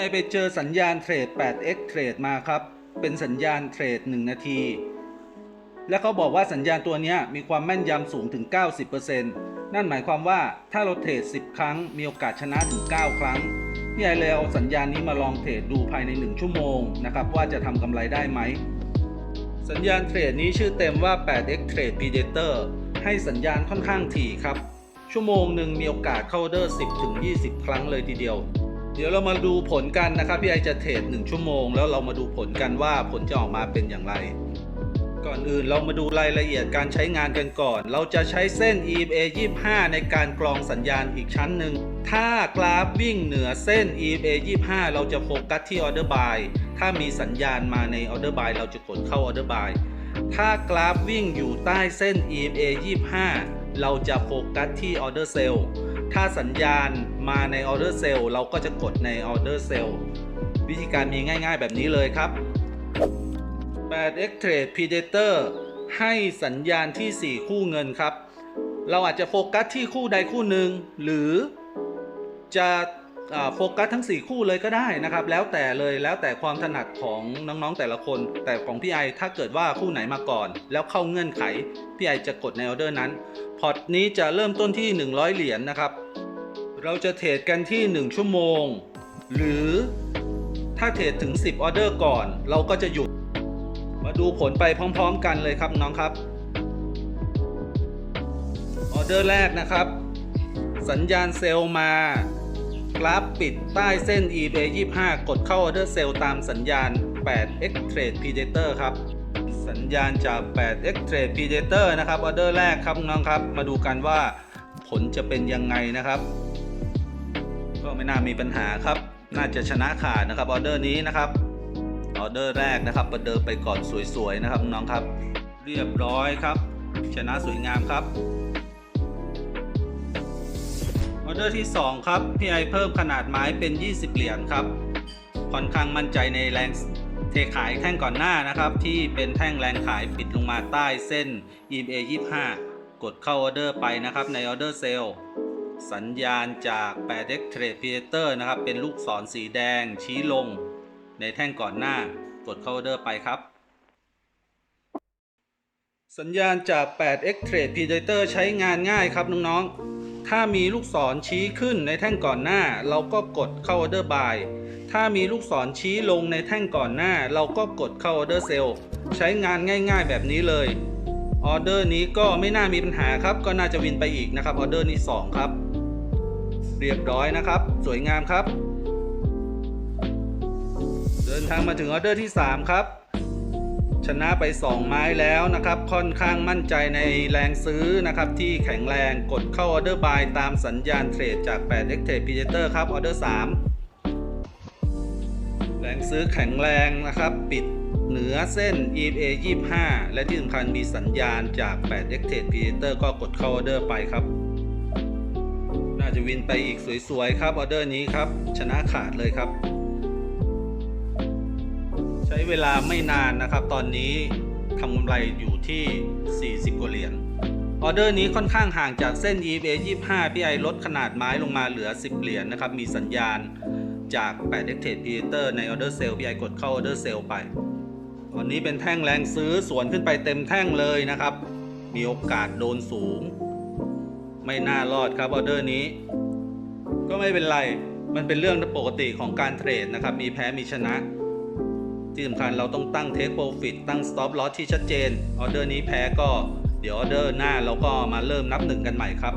ไอไปเจอสัญญาณเทรด 8x เทรดมาครับ เป็นสัญญาณเทรด 1 นาที และเขาบอกว่าสัญญาณตัวนี้มีความแม่นยำสูงถึง 90%นั่นหมายความว่าถ้าเราเทรด 10 ครั้ง มีโอกาสชนะถึง 9 ครั้ง พี่ไอเลยเอาสัญญาณนี้มาลองเทรดดูภายใน 1 ชั่วโมงนะครับว่าจะทำกำไรได้ไหม สัญญาณเทรดนี้ชื่อเต็มว่า 8x Trade Predator ให้สัญญาณค่อนข้างถี่ครับ ชั่วโมงหนึ่งมีโอกาสเข้าเดอร์ 10ถึง20 ครั้งเลยทีเดียว ดี๋ยวเรามาดูผลกันนะครับ พี่ไอจะเทรด1ชั่วโมง แล้วเรามาดูผลกันว่าผลจะออกมาเป็นอย่างไร ก่อนอื่นเรามาดูรายละเอียดการใช้งานกันก่อน เราจะใช้เส้น EMA 25 ในการกรองสัญญาณอีกชั้นหนึ่ง ถ้ากราฟวิ่งเหนือเส้น EMA 25 เราจะโฟกัสที่ Order Buy ถ้ามีสัญญาณมาใน Order Buy เราจะกดเข้า Order Buy ถ้ากราฟวิ่งอยู่ใต้เส้น EMA 25 เราจะโฟกัสที่ Order Sell ถ้าสัญญาณมาใน Order Cell เราก็จะกดใน Order Cell วิธีการมีง่ายๆแบบนี้เลยครับ 8x Trade Predator ให้สัญญาณที่ 4 คู่เงินครับ เราอาจจะโฟกัสที่คู่ใดคู่หนึ่ง หรือจะ โฟกัสทั้ง 4 คู่เลยก็ได้นะครับ แล้วแต่เลยแล้วแต่ความถนัดของน้องๆแต่ละคน แต่ของพี่ไอถ้าเกิดว่าคู่ไหนมาก่อน แล้วเข้าเงื่อนไข พี่ไอจะกดในออเดอร์นั้นพอร์ตนี้จะเริ่มต้นที่ 100 เหรียญนะครับ เราจะเทรดกันที่ 1 ชั่วโมง หรือถ้าเทรดถึง 10 ออเดอร์ก่อน เราก็จะหยุด มาดูผลไปพร้อมๆกันเลยครับน้องครับ ออเดอร์แรกนะครับ สัญญาณเซลล์มา กราฟปิดใต้เส้น eBay 25 กดเข้าออเดอร์เซลล์ตามสัญญาณ 8x Trade Predator ครับ สัญญาณจาก 8x Trade Predator นะครับ ออเดอร์แรกครับน้องครับ มาดูกันว่าผลจะเป็นยังไงนะครับ ก็ไม่น่ามีปัญหาครับ น่าจะชนะขาดนะครับออเดอร์นี้นะครับ ออเดอร์แรกนะครับ ประเดิมไปก่อนสวยๆนะครับน้องครับ เรียบร้อยครับ ชนะสวยงามครับ ออเดอร์ที่ 2 ครับ พี่ไอเพิ่มขนาดไม้เป็น 20 เหรียญครับ ค่อนข้างมั่นใจในแรงเทขายแท่งก่อนหน้านะครับ ที่เป็นแท่งแรงขายปิดลงมาใต้เส้น EMA 25 กดเข้าออเดอร์ไปนะครับในออเดอร์เซลสัญญาณจาก 8x Trade Predator นะครับ เป็นลูกศรสีแดงชี้ลง ในแท่งก่อนหน้ากดเข้าออเดอร์ไปครับสัญญาณจาก 8x Trade Predator ใช้งานง่ายครับน้อง ๆ ถ้ามีลูกศรชี้ขึ้นในแท่งก่อนหน้า เราก็กดเข้า Order Buy ถ้ามีลูกศรชี้ลงในแท่งก่อนหน้า เราก็กดเข้า Order Sell ใช้งานง่ายๆแบบนี้เลยออเดอร์นี้ก็ไม่น่ามีปัญหาครับ ก็น่าจะวินไปอีกนะครับออเดอร์นี้ 2 ครับ เรียบร้อยนะครับ สวยงามครับ เดินทางมาถึงออเดอร์ที่ 3 ครับ ชนะไป 2 ไม้แล้วนะครับ ค่อนข้างมั่นใจในแรงซื้อนะครับ ที่แข็งแรงกดเข้าออเดอร์บายตามสัญญาณเทรดจาก 8x Trade Predator ครับออเดอร์ 3 แรงซื้อแข็งแรงนะครับ ปิดเหนือเส้น EMA 25 และที่สำคัญมีสัญญาณจาก 8x Trade Predator ก็กดเข้าออเดอร์ไปครับ น่าจะวินไปอีกสวยๆครับออเดอร์นี้ครับ ชนะขาดเลยครับ ใช้เวลาไม่นานนะครับ ตอนนี้ทำกำไรอยู่ที่ 40กว่าเหรียญออเดอร์นี้ค่อนข้างห่างจากเส้น EBA 25พี่ไอลดขนาดไม้ลงมาเหลือ 10 เหรียญนะครับ มีสัญญาณจาก8 x t r a d e Predator ในออเดอร์เซลพี่ไอกดเข้าออเดอร์เซลไปวันนี้เป็นแท่งแรงซื้อสวนขึ้นไปเต็มแท่งเลยนะครับ มีโอกาสโดนสูง ไม่น่ารอดครับออเดอร์นี้ ก็ไม่เป็นไร มันเป็นเรื่องปกติของการเทรดนะครับ มีแพ้มีชนะ ที่สำคัญเราต้องตั้ง Take Profit ตั้ง Stop Loss ที่ชัดเจน ออเดอร์นี้แพ้ก็เดี๋ยวออเดอร์หน้าเราก็มาเริ่มนับหนึ่งกันใหม่ครับ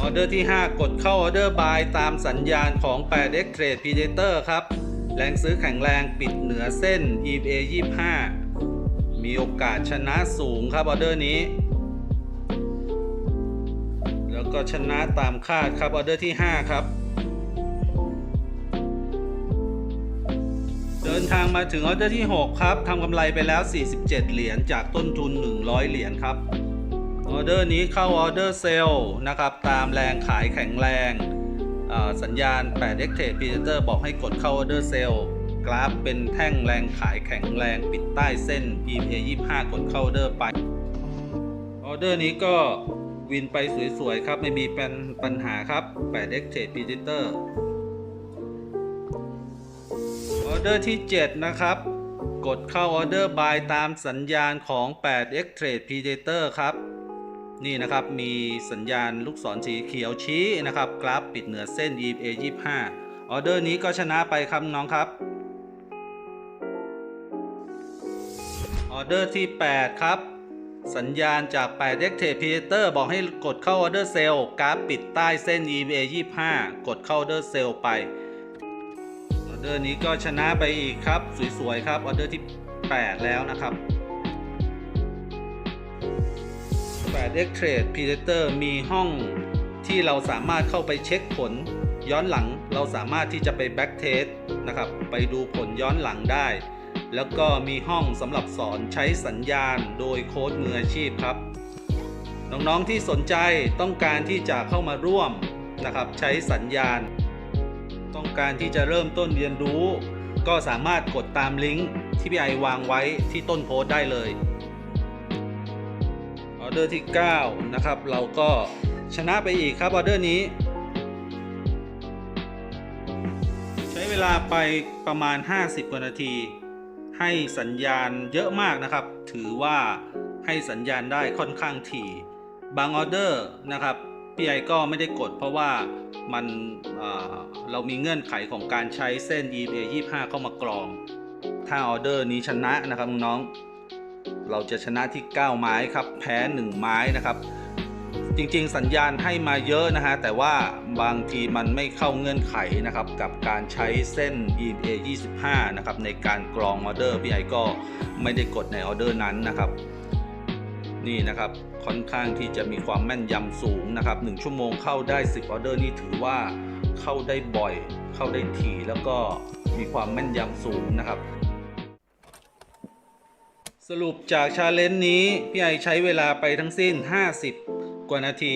ออเดอร์ที่ 5 กดเข้าออเดอร์บายตามสัญญาณของ 8x Trade Predator ครับ แรงซื้อแข็งแรงปิดเหนือเส้น EMA 25 มีโอกาสชนะสูงครับออเดอร์นี้แล้วก็ชนะตามคาดครับออเดอร์ที่ 5 ครับ ดินทางมาถึงออเดอร์ที่ 6 ครับทำกำไรไปแล้ว 47 เหรียญจากต้นทุน 100 เหรียญครับออเดอร์นี้เข้าออเดอร์เซลล์นะครับ ตามแรงขายแข็งแรงสัญญาณ 8x Trade Predator บอกให้กดเข้าออเดอร์เซลล์กราฟเป็นแท่งแรงขายแข็งแรงปิดใต้เส้น EMA 25 กดเข้าออเดอร์ไปออเดอร์นี้ก็วินไปสวยๆครับ ไม่มีเป็นปัญหาครับ 8x Trade Predator ออเดอร์ที่ 7 นะครับ กดเข้าออเดอร์บายตามสัญญาณของ 8x Trade Predator ครับ นี่นะครับมีสัญญาณลูกศรสีเขียวชี้นะครับ กราฟปิดเหนือเส้น EMA 25 ออเดอร์นี้ก็ชนะไปครับน้องครับออเดอร์ที่ 8 ครับ สัญญาณจาก 8x Trade Predator บอกให้กดเข้าออเดอร์เซลล์กราฟปิดใต้เส้น EMA 25 กดเข้าออเดอร์เซลล์ไป ดอร์นี้ก็ชนะไปอีกครับ สวยๆครับออเดอร์ที่ 8 แล้วนะครับ 8x Trade Predator มีห้องที่เราสามารถเข้าไปเช็คผลย้อนหลังเราสามารถที่จะไป back test นะครับ ไปดูผลย้อนหลังได้ แล้วก็มีห้องสำหรับสอนใช้สัญญาณโดยโค้ดมืออาชีพครับ น้องๆที่สนใจต้องการที่จะเข้ามาร่วมนะครับ ใช้สัญญาณ ต้องการที่จะเริ่มต้นเรียนรู้ ก็สามารถกดตามลิงก์ที่พี่ไอวางไว้ที่ต้นโพสต์ได้เลยออเดอร์ที่ 9 นะครับ เราก็ชนะไปอีกครับออเดอร์นี้ ใช้เวลาไปประมาณ 50กว่านาที ให้สัญญาณเยอะมากนะครับ ถือว่าให้สัญญาณได้ค่อนข้างถี่ บางออเดอร์นะครับ พี่ไอก็ไม่ได้กดเพราะว่ามันเเรามีเงื่อนไขของการใช้เส้น EMA 25 เข้ามากรอง ถ้าออเดอร์นี้ชนะนะครับน้องเราจะชนะที่ 9 ไม้ครับแพ้ 1 ไม้นะครับ จริงๆสัญญาณให้มาเยอะนะฮะแต่ว่าบางทีมันไม่เข้าเงื่อนไขนะครับกับการใช้เส้น EMA 25 นะครับในการกรองออเดอร์พี่ไอก็ไม่ได้กดในออเดอร์นั้นนะครับ นี่นะครับค่อนข้างที่จะมีความแม่นยำสูงนะครับ1ชั่วโมงเข้าได้ 10ออเดอร์นี่ถือว่าเข้าได้บ่อย เข้าได้ถี่แล้วก็มีความแม่นยำสูงนะครับ สรุปจากชาเลนจ์นี้ พี่ไอใช้เวลาไปทั้งสิ้น 50 กว่านาที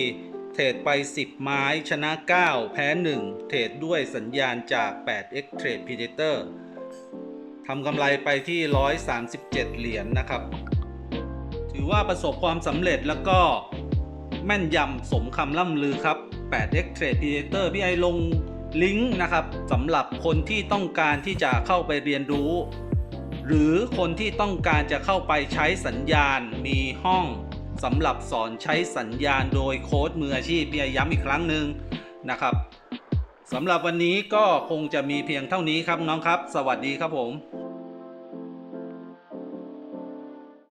เทรดไป 10 ไม้ชนะ 9 แพ้ 1 เทรดด้วยสัญญาณจาก 8x Trade Predator ทำกำไรไปที่ 137 เหรียญนะครับ ถือว่าประสบความสำเร็จแล้วก็แม่นยำสมคำล่ำลือครับ 8x Trade Predator พี่ไอลงลิงก์นะครับสำหรับคนที่ต้องการที่จะเข้าไปเรียนรู้ หรือคนที่ต้องการจะเข้าไปใช้สัญญาณมีห้องสำหรับสอนใช้สัญญาณโดยโค้ดมืออาชีพพี่ไอย้ำอีกครั้งหนึ่งนะครับสำหรับวันนี้ก็คงจะมีเพียงเท่านี้ครับน้องครับ สวัสดีครับผม